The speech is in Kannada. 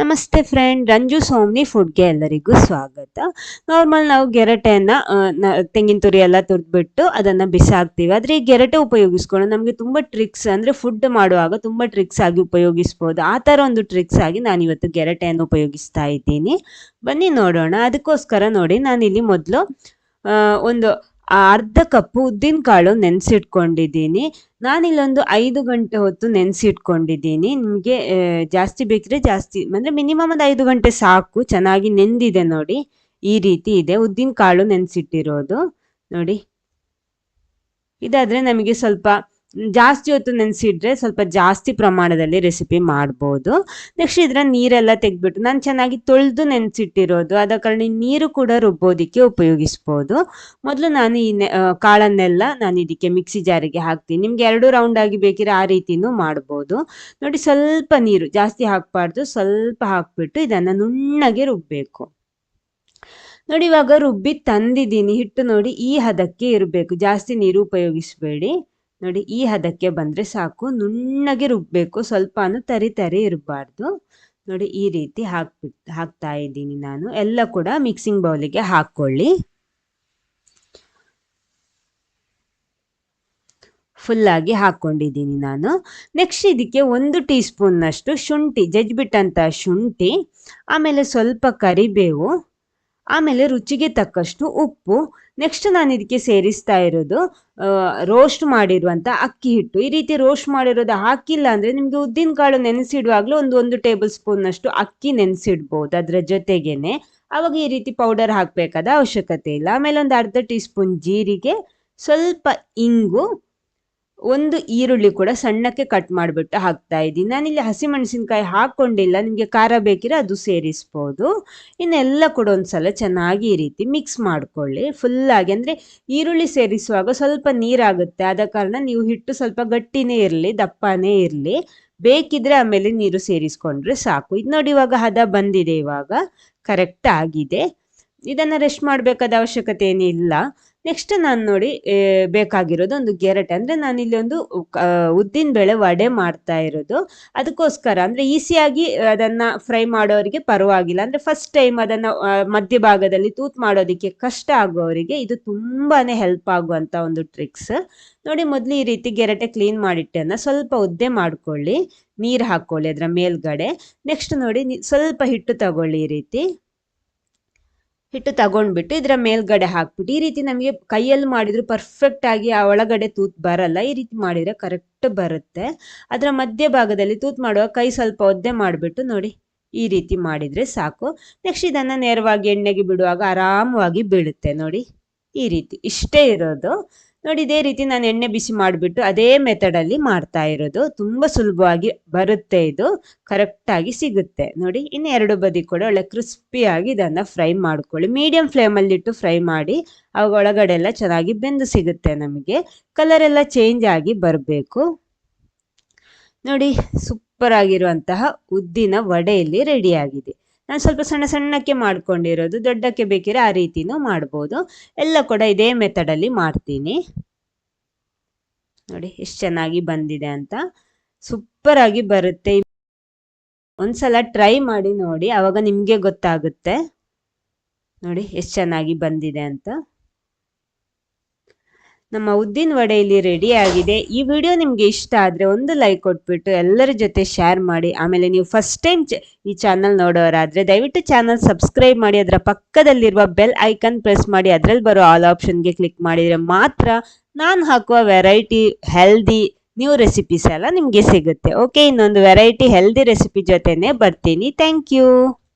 ನಮಸ್ತೆ ಫ್ರೆಂಡ್ ರಂಜು ಸೋಮ್ನಿ ಫುಡ್ಗೆ ಎಲ್ಲರಿಗೂ ಸ್ವಾಗತ. ನಾರ್ಮಲ್ ನಾವು ಗೆರಟೆಯನ್ನು ತೆಂಗಿನ ತುರಿ ಎಲ್ಲ ತುರಿದ್ಬಿಟ್ಟು ಅದನ್ನು ಬಿಸಾಕ್ತೀವಿ. ಆದರೆ ಈ ಗೆರಟೆ ಉಪಯೋಗಿಸ್ಕೊಂಡು ನಮಗೆ ತುಂಬ ಟ್ರಿಕ್ಸ್ ಅಂದರೆ ಫುಡ್ ಮಾಡುವಾಗ ತುಂಬ ಟ್ರಿಕ್ಸ್ ಆಗಿ ಉಪಯೋಗಿಸ್ಬೋದು. ಆ ಥರ ಒಂದು ಟ್ರಿಕ್ಸ್ ಆಗಿ ನಾನು ಇವತ್ತು ಗೆರಟೆಯನ್ನು ಉಪಯೋಗಿಸ್ತಾ ಇದ್ದೀನಿ. ಬನ್ನಿ ನೋಡೋಣ. ಅದಕ್ಕೋಸ್ಕರ ನೋಡಿ ನಾನಿಲ್ಲಿ ಮೊದಲು ಒಂದು ಅರ್ಧ ಕಪ್ಪು ಉದ್ದಿನ ಕಾಳು ನೆನೆಸಿಟ್ಕೊಂಡಿದ್ದೀನಿ. ನಾನಿಲ್ಲೊಂದು ಐದು ಗಂಟೆ ಹೊತ್ತು ನೆನೆಸಿಟ್ಕೊಂಡಿದ್ದೀನಿ. ನಿಮಗೆ ಜಾಸ್ತಿ ಬೇಕಿದ್ರೆ ಜಾಸ್ತಿ, ಅಂದರೆ ಮಿನಿಮಮ್ ಒಂದು ಐದು ಗಂಟೆ ಸಾಕು. ಚೆನ್ನಾಗಿ ನೆಂದಿದೆ ನೋಡಿ. ಈ ರೀತಿ ಇದೆ. ಉದ್ದಿನ ಕಾಳು ನೆನೆಸಿಟ್ಟಿರೋದು. ನೋಡಿ. ಇದಾದರೆ ನಮಗೆ ಸ್ವಲ್ಪ ಜಾಸ್ತಿ ಹೊತ್ತು ನೆನೆಸಿಟ್ರೆ ಸ್ವಲ್ಪ ಜಾಸ್ತಿ ಪ್ರಮಾಣದಲ್ಲಿ ರೆಸಿಪಿ ಮಾಡ್ಬೋದು. ನೆಕ್ಸ್ಟ್ ಇದರ ನೀರೆಲ್ಲ ತೆಗೆದ್ಬಿಟ್ಟು ನಾನು ಚೆನ್ನಾಗಿ ತೊಳೆದು ನೆನೆಸಿಟ್ಟಿರೋದು. ಅದ ಕಾರಣ ನೀರು ಕೂಡ ರುಬ್ಬೋದಕ್ಕೆ ಉಪಯೋಗಿಸ್ಬೋದು. ಮೊದಲು ನಾನು ಈ ಕಾಳನ್ನೆಲ್ಲ ನಾನು ಇದಕ್ಕೆ ಮಿಕ್ಸಿ ಜಾರಿಗೆ ಹಾಕ್ತೀನಿ. ನಿಮ್ಗೆ ಎರಡು ರೌಂಡ್ ಆಗಿ ಬೇಕಿದ್ರೆ ಆ ರೀತಿನೂ ಮಾಡ್ಬೋದು. ನೋಡಿ ಸ್ವಲ್ಪ ನೀರು ಜಾಸ್ತಿ ಹಾಕಬಾರ್ದು. ಸ್ವಲ್ಪ ಹಾಕ್ಬಿಟ್ಟು ಇದನ್ನು ನುಣ್ಣಗೆ ರುಬ್ಬಬೇಕು ನೋಡಿ ಇವಾಗ ರುಬ್ಬಿ ತಂದಿದ್ದೀನಿ. ಹಿಟ್ಟು ನೋಡಿ ಈ ಹದಕ್ಕೆ ಇರಬೇಕು. ಜಾಸ್ತಿ ನೀರು ಉಪಯೋಗಿಸಬೇಡಿ. ನೋಡಿ, ಈ ಹದಕ್ಕೆ ಬಂದರೆ ಸಾಕು. ನುಣ್ಣಗೆ ರುಬ್ಬಬೇಕು ಸ್ವಲ್ಪನೂ ತರಿ ತರಿ ಇರಬಾರ್ದು. ನೋಡಿ, ಈ ರೀತಿ ಹಾಕ್ಬಿಟ್ ಹಾಕ್ತಾ ಇದ್ದೀನಿ ನಾನು. ಎಲ್ಲ ಕೂಡ ಮಿಕ್ಸಿಂಗ್ ಬೌಲಿಗೆ ಹಾಕ್ಕೊಳ್ಳಿ ಫುಲ್ಲಾಗಿ ಹಾಕ್ಕೊಂಡಿದ್ದೀನಿ ನಾನು. ನೆಕ್ಸ್ಟ್ ಇದಕ್ಕೆ ಒಂದು ಟೀ ಸ್ಪೂನ್ನಷ್ಟು ಶುಂಠಿ ಜಜ್ಬಿಟ್ಟಂಥ ಶುಂಠಿ, ಆಮೇಲೆ ಸ್ವಲ್ಪ ಕರಿಬೇವು. ಆಮೇಲೆ ರುಚಿಗೆ ತಕ್ಕಷ್ಟು ಉಪ್ಪು. ನೆಕ್ಸ್ಟ್ ನಾನು ಇದಕ್ಕೆ ಸೇರಿಸ್ತಾ ಇರೋದು ರೋಸ್ಟ್ ಮಾಡಿರುವಂಥ ಅಕ್ಕಿ ಹಿಟ್ಟು. ಈ ರೀತಿ ರೋಸ್ಟ್ ಮಾಡಿರೋದು ಹಾಕಿಲ್ಲ ಅಂದರೆ ನಿಮಗೆ ಉದ್ದಿನ ಕಾಳು ನೆನೆಸಿಡುವಾಗಲೂ ಒಂದು ಒಂದು ಟೇಬಲ್ ಸ್ಪೂನ್ನಷ್ಟು ಅಕ್ಕಿ ನೆನೆಸಿಡ್ಬೋದು ಅದರ ಜೊತೆಗೇನೆ. ಆವಾಗ ಈ ರೀತಿ ಪೌಡರ್ ಹಾಕಬೇಕಾದ ಅವಶ್ಯಕತೆ ಇಲ್ಲ. ಆಮೇಲೆ ಒಂದು ಅರ್ಧ ಟೀ ಸ್ಪೂನ್ ಜೀರಿಗೆ, ಸ್ವಲ್ಪ ಇಂಗು ಒಂದು ಈರುಳ್ಳಿ ಕೂಡ ಸಣ್ಣಕ್ಕೆ ಕಟ್ ಮಾಡಿಬಿಟ್ಟು ಹಾಕ್ತಾ ಇದ್ದೀನಿ. ನಾನಿಲ್ಲಿ ಹಸಿಮೆಣಸಿನ್ಕಾಯಿ ಹಾಕ್ಕೊಂಡಿಲ್ಲ. ನಿಮಗೆ ಖಾರ ಬೇಕಿದ್ರೆ ಅದು ಸೇರಿಸ್ಬೋದು. ಇನ್ನೆಲ್ಲ ಕೂಡ ಒಂದ್ಸಲ ಚೆನ್ನಾಗಿ ಈ ರೀತಿ ಮಿಕ್ಸ್ ಮಾಡಿಕೊಳ್ಳಿ. ಫುಲ್ಲಾಗಿ ಅಂದರೆ ಈರುಳ್ಳಿ ಸೇರಿಸುವಾಗ ಸ್ವಲ್ಪ ನೀರಾಗುತ್ತೆ. ಆದ ಕಾರಣ ನೀವು ಹಿಟ್ಟು ಸ್ವಲ್ಪ ಗಟ್ಟಿನೇ ಇರಲಿ, ದಪ್ಪನೇ ಇರಲಿ. ಬೇಕಿದ್ರೆ ಆಮೇಲೆ ನೀರು ಸೇರಿಸ್ಕೊಂಡ್ರೆ ಸಾಕು. ಇದು ನೋಡಿ ಇವಾಗ ಹದ ಬಂದಿದೆ ಇವಾಗ. ಕರೆಕ್ಟ್ ಆಗಿದೆ. ಇದನ್ನು ರೆಸ್ಟ್ ಮಾಡಬೇಕಾದ ಅವಶ್ಯಕತೆ ಏನಿಲ್ಲ. ನೆಕ್ಸ್ಟ್ ನಾನು ನೋಡಿ ಬೇಕಾಗಿರೋದು ಒಂದು ಗೆರಟೆ. ಅಂದರೆ ಇಲ್ಲಿ ಒಂದು ಉದ್ದಿನ ಬೇಳೆ ವಡೆ ಮಾಡ್ತಾ ಇರೋದು. ಅದಕ್ಕೋಸ್ಕರ, ಅಂದರೆ ಈಸಿಯಾಗಿ ಅದನ್ನು ಫ್ರೈ ಮಾಡೋರಿಗೆ ಪರವಾಗಿಲ್ಲ. ಅಂದರೆ ಫಸ್ಟ್ ಟೈಮ್ ಅದನ್ನು ಮಧ್ಯಭಾಗದಲ್ಲಿ ತೂತ್ ಮಾಡೋದಕ್ಕೆ ಕಷ್ಟ ಆಗೋವರಿಗೆ ಇದು ತುಂಬಾ ಹೆಲ್ಪ್ ಆಗುವಂಥ ಒಂದು ಟ್ರಿಕ್ಸ್ ನೋಡಿ, ಮೊದಲು ಈ ರೀತಿ ಗೆರಟೆ ಕ್ಲೀನ್ ಮಾಡಿಟ್ಟನ್ನು ಸ್ವಲ್ಪ ಉದ್ದೆ ಮಾಡ್ಕೊಳ್ಳಿ. ನೀರು ಹಾಕ್ಕೊಳ್ಳಿ ಅದರ ಮೇಲ್ಗಡೆ. ನೆಕ್ಸ್ಟ್ ನೋಡಿ ಸ್ವಲ್ಪ ಹಿಟ್ಟು ತಗೊಳ್ಳಿ ಈ ರೀತಿ. ಹಿಟ್ಟು ತಗೊಂಡ್ಬಿಟ್ಟು ಇದರ ಮೇಲ್ಗಡೆ ಹಾಕ್ಬಿಟ್ಟು ಈ ರೀತಿ ನಮಗೆ ಕೈಯಲ್ಲಿ ಮಾಡಿದ್ರು ಪರ್ಫೆಕ್ಟ್ ಆಗಿ ಆ ಒಳಗಡೆ ತೂತ್ ಬರಲ್ಲ. ಈ ರೀತಿ ಮಾಡಿದ್ರೆ ಕರೆಕ್ಟ್ ಬರುತ್ತೆ. ಅದರ ಮಧ್ಯ ಭಾಗದಲ್ಲಿ ತೂತ್ ಮಾಡುವಾಗ ಕೈ ಸ್ವಲ್ಪ ಒದ್ದೆ ಮಾಡಿಬಿಟ್ಟು ನೋಡಿ ಈ ರೀತಿ ಮಾಡಿದರೆ ಸಾಕು. ನೆಕ್ಸ್ಟ್ ಇದನ್ನು ನೇರವಾಗಿ ಎಣ್ಣೆಗೆ ಬಿಡುವಾಗ ಆರಾಮವಾಗಿ ಬೀಳುತ್ತೆ ನೋಡಿ. ಈ ರೀತಿ ಇಷ್ಟೇ ಇರೋದು. ನೋಡಿ, ಇದೇ ರೀತಿ ನಾನು ಎಣ್ಣೆ ಬಿಸಿ ಮಾಡಿಬಿಟ್ಟು ಅದೇ ಮೆಥಡಲ್ಲಿ ಮಾಡ್ತಾ ಇರೋದು. ತುಂಬ ಸುಲಭವಾಗಿ ಬರುತ್ತೆ ಇದು. ಕರೆಕ್ಟಾಗಿ ಸಿಗುತ್ತೆ. ನೋಡಿ ಇನ್ನು ಎರಡು ಬದಿ ಕೂಡ ಒಳ್ಳೆ ಕ್ರಿಸ್ಪಿಯಾಗಿ ಇದನ್ನು ಫ್ರೈ ಮಾಡ್ಕೊಳ್ಳಿ. ಮೀಡಿಯಂ ಫ್ಲೇಮಲ್ಲಿಟ್ಟು ಫ್ರೈ ಮಾಡಿ, ಅವಾಗ ಒಳಗಡೆ ಎಲ್ಲ ಚೆನ್ನಾಗಿ ಬೆಂದು ಸಿಗುತ್ತೆ ನಮಗೆ. ಕಲರ್ ಎಲ್ಲ ಚೇಂಜ್ ಆಗಿ ಬರಬೇಕು. ನೋಡಿ ಸೂಪರ್ ಆಗಿರುವಂತಹ ಉದ್ದಿನ ವಡೆಯಲ್ಲಿ ರೆಡಿಯಾಗಿದೆ ನಾನು ಸ್ವಲ್ಪ ಸಣ್ಣ ಸಣ್ಣಕ್ಕೆ ಮಾಡ್ಕೊಂಡಿರೋದು, ದೊಡ್ಡಕ್ಕೆ ಬೇಕಿದ್ರೆ ಆ ರೀತಿನೂ ಮಾಡ್ಬೋದು. ಎಲ್ಲ ಕೂಡ ಇದೇ ಮೆಥಡಲ್ಲಿ ಮಾಡ್ತೀನಿ. ನೋಡಿ, ಎಷ್ಟು ಚೆನ್ನಾಗಿ ಬಂದಿದೆ ಅಂತ. ಸೂಪರ್ ಆಗಿ ಬರುತ್ತೆ. ಒಂದ್ಸಲ ಟ್ರೈ ಮಾಡಿ ನೋಡಿ ಆವಾಗ ನಿಮಗೆ ಗೊತ್ತಾಗುತ್ತೆ. ನೋಡಿ, ಎಷ್ಟು ಚೆನ್ನಾಗಿ ಬಂದಿದೆ ಅಂತ. ನಮ್ಮ ಉದ್ದಿನ ವಡೆ ಇಲ್ಲಿ ರೆಡಿ ಆಗಿದೆ. ಈ ವಿಡಿಯೋ ನಿಮಗೆ ಇಷ್ಟ ಆದರೆ ಒಂದು ಲೈಕ್ ಕೊಟ್ಬಿಟ್ಟು ಎಲ್ಲರ ಜೊತೆ ಶೇರ್ ಮಾಡಿ. ಆಮೇಲೆ ನೀವು ಫಸ್ಟ್ ಟೈಮ್ ಈ ಚಾನಲ್ ನೋಡೋರಾದರೆ ದಯವಿಟ್ಟು ಚಾನಲ್ ಸಬ್ಸ್ಕ್ರೈಬ್ ಮಾಡಿ. ಅದರ ಪಕ್ಕದಲ್ಲಿರುವ ಬೆಲ್ ಐಕನ್ ಪ್ರೆಸ್ ಮಾಡಿ. ಅದರಲ್ಲಿ ಬರೋ ಆಲ್ ಆಪ್ಷನ್ಗೆ ಕ್ಲಿಕ್ ಮಾಡಿದರೆ ಮಾತ್ರ ನಾನು ಹಾಕುವ ವೆರೈಟಿ ಹೆಲ್ದಿ ನ್ಯೂ ರೆಸಿಪೀಸ್ ಎಲ್ಲ ನಿಮಗೆ ಸಿಗುತ್ತೆ. ಓಕೆ ಇನ್ನೊಂದು ವೆರೈಟಿ ಹೆಲ್ದಿ ರೆಸಿಪಿ ಜೊತೆನೇ ಬರ್ತೀನಿ. Thank you